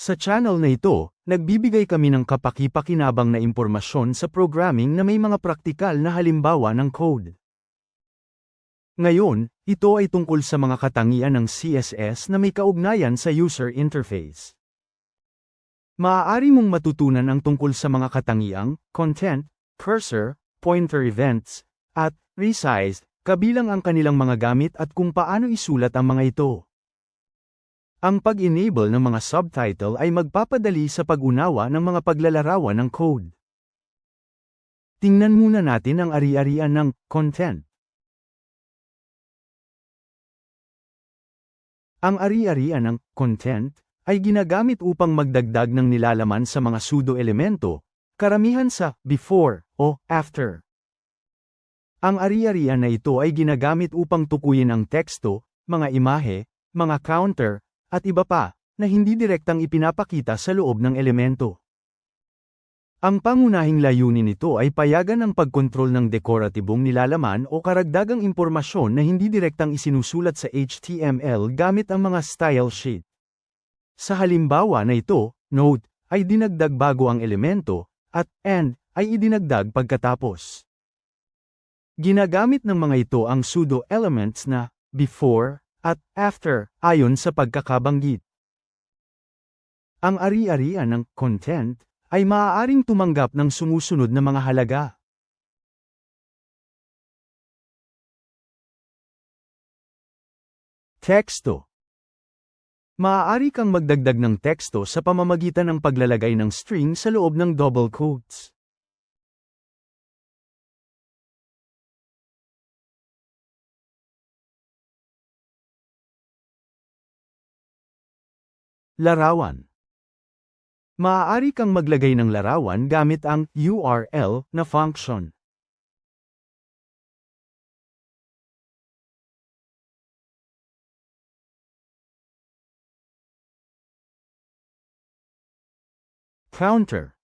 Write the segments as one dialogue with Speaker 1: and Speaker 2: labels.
Speaker 1: Sa channel na ito, nagbibigay kami ng kapaki-pakinabang na impormasyon sa programming na may mga praktikal na halimbawa ng code. Ngayon, ito ay tungkol sa mga katangian ng CSS na may kaugnayan sa user interface. Maaari mong matutunan ang tungkol sa mga katangiang, content, cursor, pointer events, at resize, kabilang ang kanilang mga gamit at kung paano isulat ang mga ito. Ang pag-enable ng mga subtitle ay magpapadali sa pag-unawa ng mga paglalarawan ng code. Tingnan muna natin ang ari-arian ng content. Ang ari-arian ng content ay ginagamit upang magdagdag ng nilalaman sa mga pseudo-elemento, karamihan sa before o after. Ang ari-arian na ito ay ginagamit upang tukuyin ang teksto, mga imahe, mga counter, at iba pa, na hindi direktang ipinapakita sa loob ng elemento. Ang pangunahing layunin nito ay payagan ang pagkontrol ng dekoratibong nilalaman o karagdagang impormasyon na hindi direktang isinusulat sa HTML gamit ang mga style sheet. Sa halimbawa na ito, note, ay dinagdag bago ang elemento, at and, ay idinagdag pagkatapos. Ginagamit ng mga ito ang pseudo-elements na before at after ayon sa pagkakabanggit. Ang ari-arian ng content ay maaaring tumanggap ng sumusunod na mga halaga. Teksto Maaari kang magdagdag ng teksto sa pamamagitan ng paglalagay ng string sa loob ng double quotes. Larawan Maaari kang maglagay ng larawan gamit ang URL na function. Counter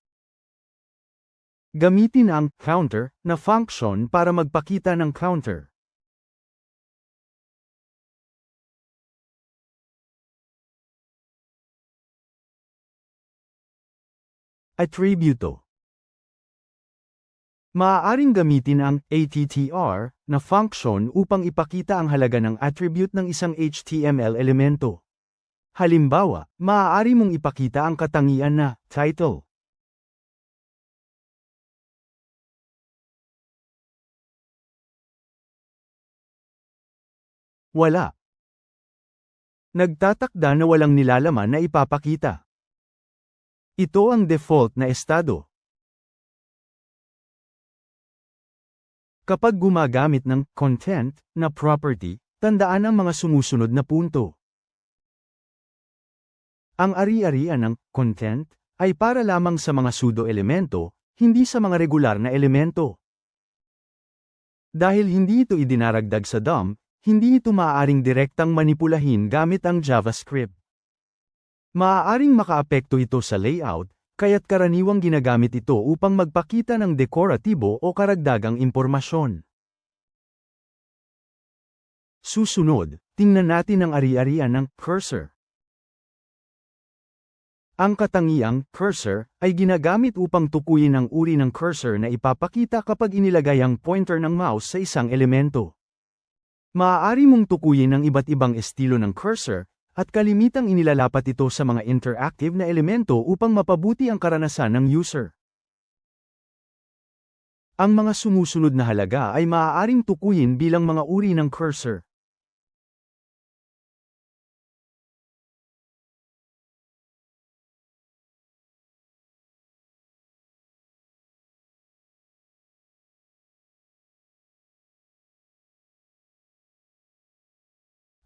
Speaker 1: Gamitin ang counter na function para magpakita ng counter. Attributo Maaaring gamitin ang attr na function upang ipakita ang halaga ng attribute ng isang HTML elemento. Halimbawa, maaari mong ipakita ang katangian na title. Wala. Nagtatakda na walang nilalaman na ipapakita. Ito ang default na estado. Kapag gumagamit ng content na property, tandaan ang mga sumusunod na punto. Ang ari-arian ng content ay para lamang sa mga pseudo-elemento, hindi sa mga regular na elemento. Dahil hindi ito idinaragdag sa DOM, hindi ito maaaring direktang manipulahin gamit ang JavaScript. Maaaring makaapekto ito sa layout, kaya't karaniwang ginagamit ito upang magpakita ng dekoratibo o karagdagang impormasyon. Susunod, tingnan natin ang ari-arian ng cursor. Ang katangiang cursor ay ginagamit upang tukuyin ang uri ng cursor na ipapakita kapag inilagay ang pointer ng mouse sa isang elemento. Maaari mong tukuyin ang iba't ibang estilo ng cursor, at kalimitang inilalapat ito sa mga interactive na elemento upang mapabuti ang karanasan ng user. Ang mga sumusunod na halaga ay maaaring tukuyin bilang mga uri ng cursor.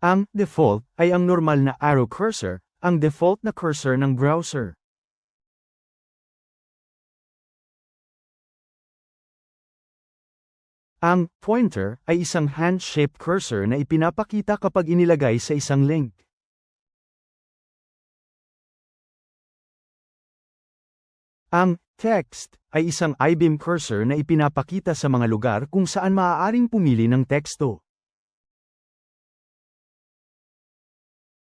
Speaker 1: Ang default ay ang normal na arrow cursor, ang default na cursor ng browser. Ang pointer ay isang hand-shaped cursor na ipinapakita kapag inilagay sa isang link. Ang text ay isang I-beam cursor na ipinapakita sa mga lugar kung saan maaaring pumili ng teksto.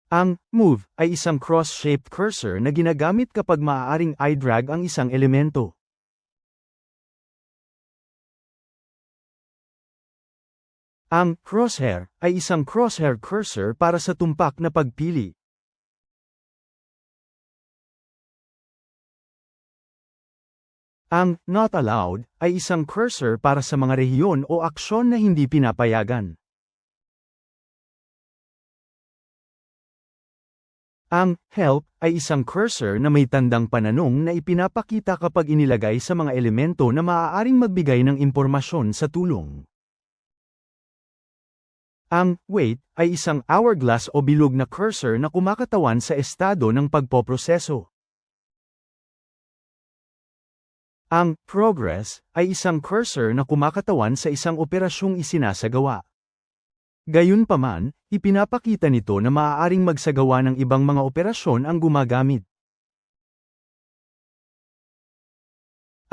Speaker 1: Ang move ay isang cross-shaped cursor na ginagamit kapag maaaring i-drag ang isang elemento. Ang crosshair ay isang crosshair cursor para sa tumpak na pagpili. Ang not allowed ay isang cursor para sa mga rehiyon o aksyon na hindi pinapayagan. Ang help ay isang cursor na may tandang pananong na ipinapakita kapag inilagay sa mga elemento na maaaring magbigay ng impormasyon sa tulong. Ang wait ay isang hourglass o bilog na cursor na kumakatawan sa estado ng pagpoproseso. Ang progress ay isang cursor na kumakatawan sa isang operasyong isinasagawa. Gayunpaman, ipinapakita nito na maaaring magsagawa ng ibang mga operasyon ang gumagamit.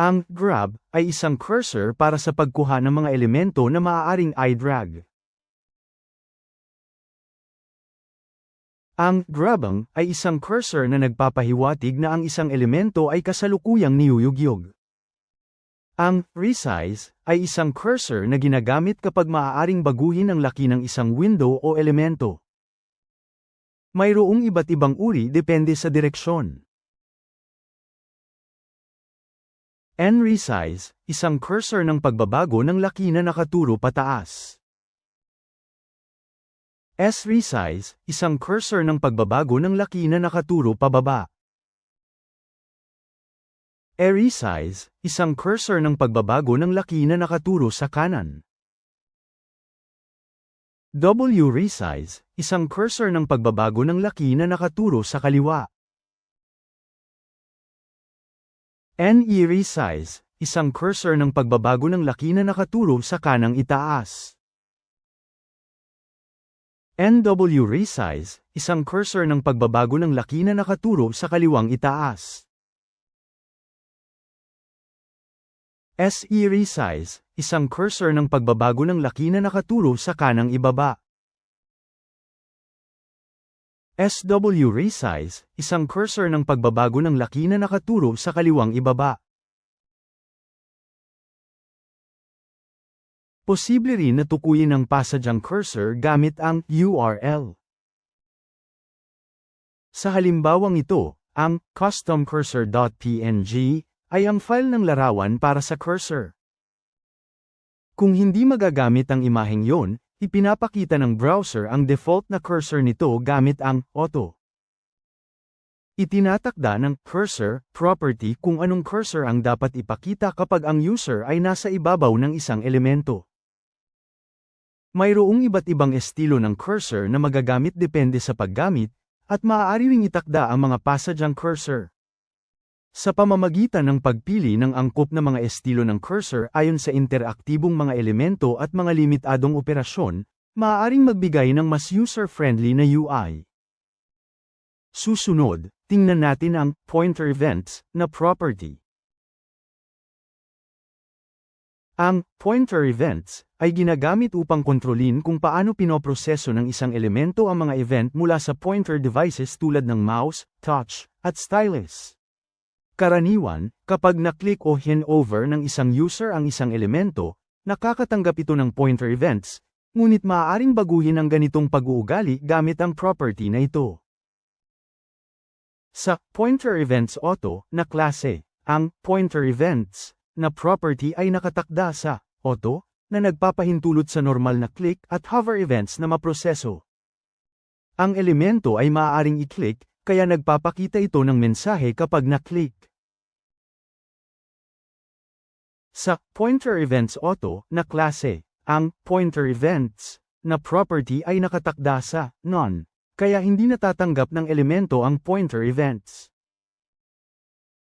Speaker 1: Ang grab ay isang cursor para sa pagkuha ng mga elemento na maaaring i-drag. Ang grabang ay isang cursor na nagpapahiwatig na ang isang elemento ay kasalukuyang niyuyugyog. Ang resize ay isang cursor na ginagamit kapag maaaring baguhin ang laki ng isang window o elemento. Mayroong iba't ibang uri depende sa direksyon. N-resize, isang cursor ng pagbabago ng laki na nakaturo pataas. S-resize, isang cursor ng pagbabago ng laki na nakaturo pababa. Resize, isang cursor ng pagbabago ng laki na nakaturo sa kanan. W-resize, isang cursor ng pagbabago ng laki na nakaturo sa kaliwa. NE-resize, isang cursor ng pagbabago ng laki na nakaturo sa kanang itaas. NW-resize, isang cursor ng pagbabago ng laki na nakaturo sa kaliwang itaas. SE resize, isang cursor ng pagbabago ng laki na nakaturo sa kanang ibaba. SW resize, isang cursor ng pagbabago ng laki na nakaturo sa kaliwang ibaba. Posible rin na tukuyin ang pasadyang cursor gamit ang URL. Sa halimbawang ito, ang customcursor.png ay ang file ng larawan para sa cursor. Kung hindi magagamit ang imaheng yon, ipinapakita ng browser ang default na cursor nito gamit ang auto. Itinatakda ng cursor property kung anong cursor ang dapat ipakita kapag ang user ay nasa ibabaw ng isang elemento. Mayroong iba't ibang estilo ng cursor na magagamit depende sa paggamit, at maaari ring itakda ang mga pasadyang cursor. Sa pamamagitan ng pagpili ng angkop na mga estilo ng cursor ayon sa interaktibong mga elemento at mga limitadong operasyon, maaaring magbigay ng mas user-friendly na UI. Susunod, tingnan natin ang pointer events na property. Ang pointer events ay ginagamit upang kontrolin kung paano pinoproseso ng isang elemento ang mga event mula sa pointer devices tulad ng mouse, touch, at stylus. Karaniwan, kapag na-click o hen-over ng isang user ang isang elemento, nakakatanggap ito ng pointer events, ngunit maaaring baguhin ang ganitong pag-uugali gamit ang property na ito. Sa pointer events auto na klase, ang pointer events na property ay nakatakda sa auto na nagpapahintulot sa normal na click at hover events na maproseso. Ang elemento ay maaaring i-click kaya nagpapakita ito ng mensahe kapag na-click. Sa Pointer Events Auto na klase, ang Pointer Events na property ay nakatakda sa None, kaya hindi natatanggap ng elemento ang Pointer Events.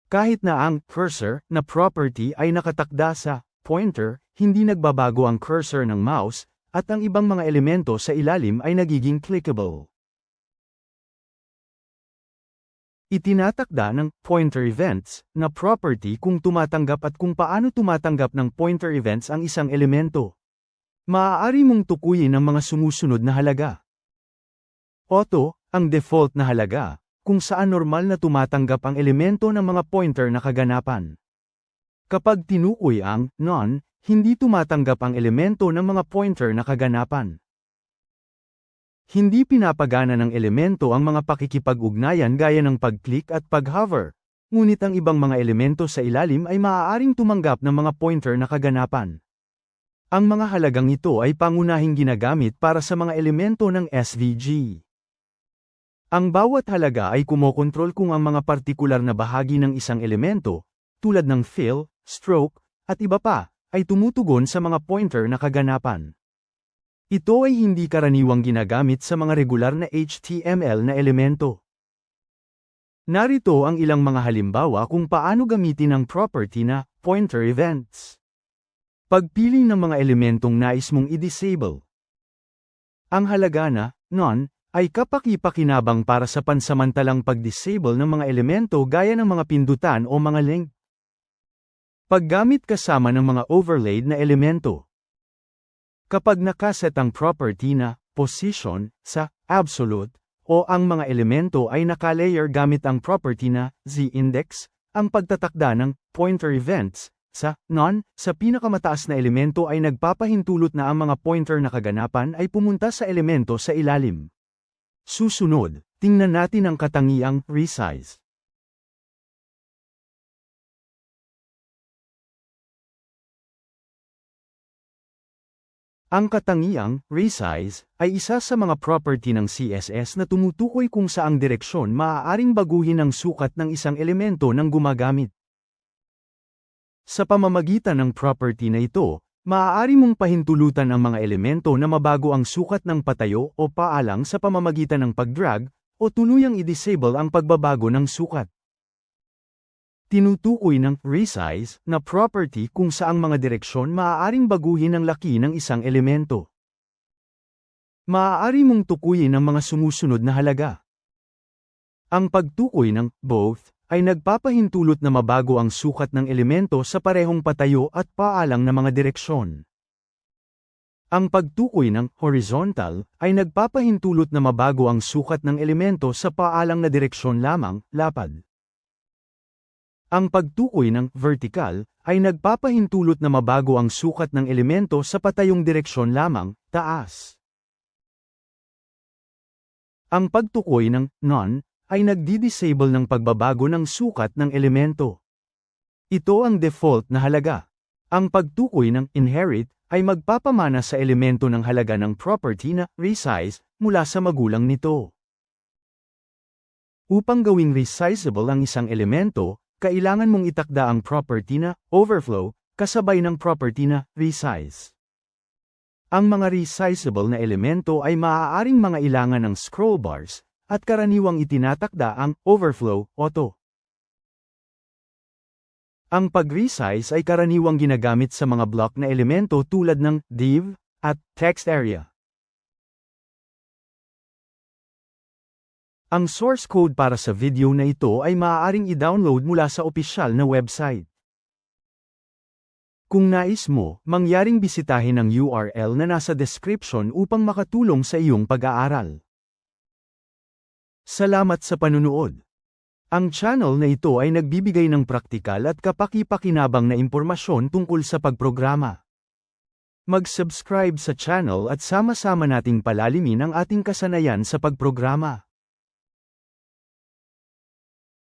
Speaker 1: Kahit na ang cursor na property ay nakatakda sa pointer, hindi nagbabago ang cursor ng mouse, at ang ibang mga elemento sa ilalim ay nagiging clickable. Itinatakda ng pointer events na property kung tumatanggap at kung paano tumatanggap ng pointer events ang isang elemento. Maaari mong tukuyin ang mga sumusunod na halaga. Auto ang default na halaga, kung saan normal na tumatanggap ang elemento ng mga pointer na kaganapan. Kapag tinukoy ang non, hindi tumatanggap ang elemento ng mga pointer na kaganapan. Hindi pinapagana ng elemento ang mga pakikipag-ugnayan gaya ng pag-click at pag-hover, ngunit ang ibang mga elemento sa ilalim ay maaaring tumanggap ng mga pointer na kaganapan. Ang mga halagang ito ay pangunahing ginagamit para sa mga elemento ng SVG. Ang bawat halaga ay kumokontrol kung ang mga partikular na bahagi ng isang elemento, tulad ng fill, stroke, at iba pa, ay tumutugon sa mga pointer na kaganapan. Ito ay hindi karaniwang ginagamit sa mga regular na HTML na elemento. Narito ang ilang mga halimbawa kung paano gamitin ang property na pointer events. Pagpili ng mga elementong nais mong i-disable. Ang halaga na non ay kapaki-pakinabang para sa pansamantalang pag-disable ng mga elemento gaya ng mga pindutan o mga link. Paggamit kasama ng mga overlaid na elemento. Kapag nakaset ang property na position sa absolute o ang mga elemento ay nakalayer gamit ang property na z-index, ang pagtatakda ng pointer events sa non sa pinakamataas na elemento ay nagpapahintulot na ang mga pointer na kaganapan ay pumunta sa elemento sa ilalim. Susunod, tingnan natin ang katangiang resize. Ang katangiang, resize, ay isa sa mga property ng CSS na tumutukoy kung saang direksyon maaaring baguhin ang sukat ng isang elemento ng gumagamit. Sa pamamagitan ng property na ito, maaari mong pahintulutan ang mga elemento na mabago ang sukat ng patayo o paalang sa pamamagitan ng pagdrag, o tuluyang i-disable ang pagbabago ng sukat. Tinutukoy ng resize na property kung saang mga direksyon maaaring baguhin ang laki ng isang elemento. Maaari mong tukuyin ang mga sumusunod na halaga. Ang pagtukoy ng both ay nagpapahintulot na mabago ang sukat ng elemento sa parehong patayo at paalang na mga direksyon. Ang pagtukoy ng horizontal ay nagpapahintulot na mabago ang sukat ng elemento sa paalang na direksyon lamang, lapad. Ang pagtukoy ng vertical ay nagpapahintulot na mabago ang sukat ng elemento sa patayong direksyon lamang, taas. Ang pagtukoy ng non ay nagdi-disable ng pagbabago ng sukat ng elemento. Ito ang default na halaga. Ang pagtukoy ng inherit ay magpapamana sa elemento ng halaga ng property na resize mula sa magulang nito. Upang gawing resizable ang isang elemento, kailangan mong itakda ang property na overflow kasabay ng property na resize. Ang mga resizable na elemento ay maaaring mga ilangan ng scroll bars, at karaniwang itinatakda ang overflow auto. Ang pag-resize ay karaniwang ginagamit sa mga block na elemento tulad ng div at text area. Ang source code para sa video na ito ay maaaring i-download mula sa opisyal na website. Kung nais mo, mangyaring bisitahin ang URL na nasa description upang makatulong sa iyong pag-aaral. Salamat sa panunood. Ang channel na ito ay nagbibigay ng praktikal at kapaki-pakinabang na impormasyon tungkol sa pagprograma. Mag-subscribe sa channel at sama-sama nating palalimin ang ating kasanayan sa pagprograma.